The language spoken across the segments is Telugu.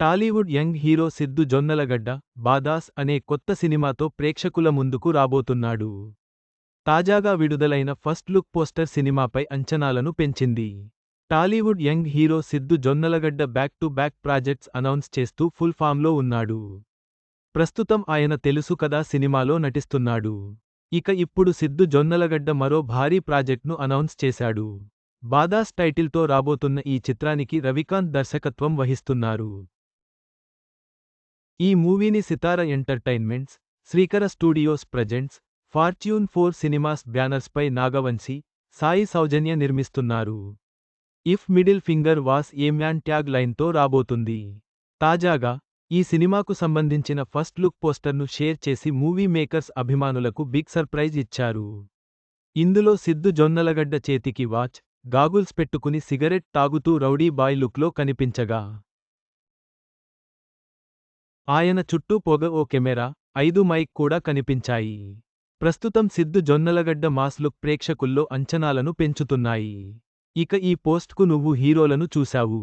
Tollywood young hero Siddu Jonnalagadda badass అనే కొత్త సినిమాతో ప్రేక్షకుల ముందుకు రాబోతున్నాడు. తాజాగా విడుదలైన ఫస్ట్ లుక్ పోస్టర్ సినిమాపై అంచనాలను పెంచింది. Tollywood young hero Siddu Jonnalagadda back to back projects announce చేస్తూ ఫుల్ ఫామ్లో ఉన్నాడు. ప్రస్తుతం ఆయన తెలుసు కదా సినిమాలో నటిస్తున్నాడు. ఇక ఇప్పుడు సిద్దు జొన్నలగడ్డ మరో భారీ ప్రాజెక్ట్ను అనౌన్స్ చేశాడు. బాదాస్ టైటిల్తో రాబోతున్న ఈ చిత్రానికి రవికాంత్ దర్శకత్వం వహిస్తున్నారు. ఈ మూవీని Sithara entertainments Srikara studios presents fortune four cinemas బ్యానర్స్పై Naga Vamsi Sai Soujanya నిర్మిస్తున్నారు. If middle finger was a man tag లైన్తో రాబోతుంది. తాజాగా ఈ సినిమాకు సంబంధించిన ఫస్ట్ లుక్ పోస్టర్ను షేర్ చేసి మూవీ మేకర్స్ అభిమానులకు బిగ్ సర్ప్రైజ్ ఇచ్చారు. ఇందులో సిద్దు జొన్నలగడ్డ చేతికి వాచ్ గాగుల్స్ పెట్టుకుని సిగరెట్ తాగుతూ రౌడీ బాయ్ లుక్లో కనిపించగా ఆయన చుట్టూ పొగ ఓ కెమెరా ఐదు మైక్ కూడా కనిపించాయి. ప్రస్తుతం సిద్దు జొన్నలగడ్డ మాస్ లుక్ ప్రేక్షకుల్లో అంచనాలను పెంచుతున్నాయి. ఇక ఈ పోస్ట్కు నువ్వు హీరోలను చూశావు.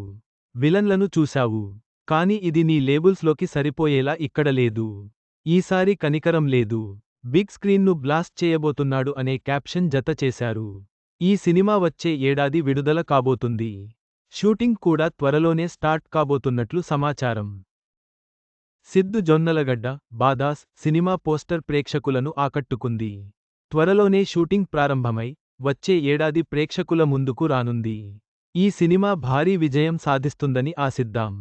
విలన్లను చూశావు. కాని ఇది నీ లేబుల్స్లోకి సరిపోయేలా ఇక్కడ లేదు. ఈసారి కనికరం లేదు. బిగ్ స్క్రీన్ను బ్లాస్ట్ చేయబోతున్నాడు అనే క్యాప్షన్ జత చేశారు. ఈ సినిమా వచ్చే ఏడాది విడుదల కాబోతుంది. షూటింగ్ కూడా త్వరలోనే స్టార్ట్ కాబోతున్నట్లు సమాచారం. Siddu Jonnalagadda badass cinema poster ప్రేక్షకులను ఆకట్టుకుంది. త్వరలోనే షూటింగ్ ప్రారంభమై వచ్చే ఏడాది ప్రేక్షకుల ముందుకు రానుంది. ఈ సినిమా భారీ విజయం సాధిస్తుందని ఆశిద్దాం.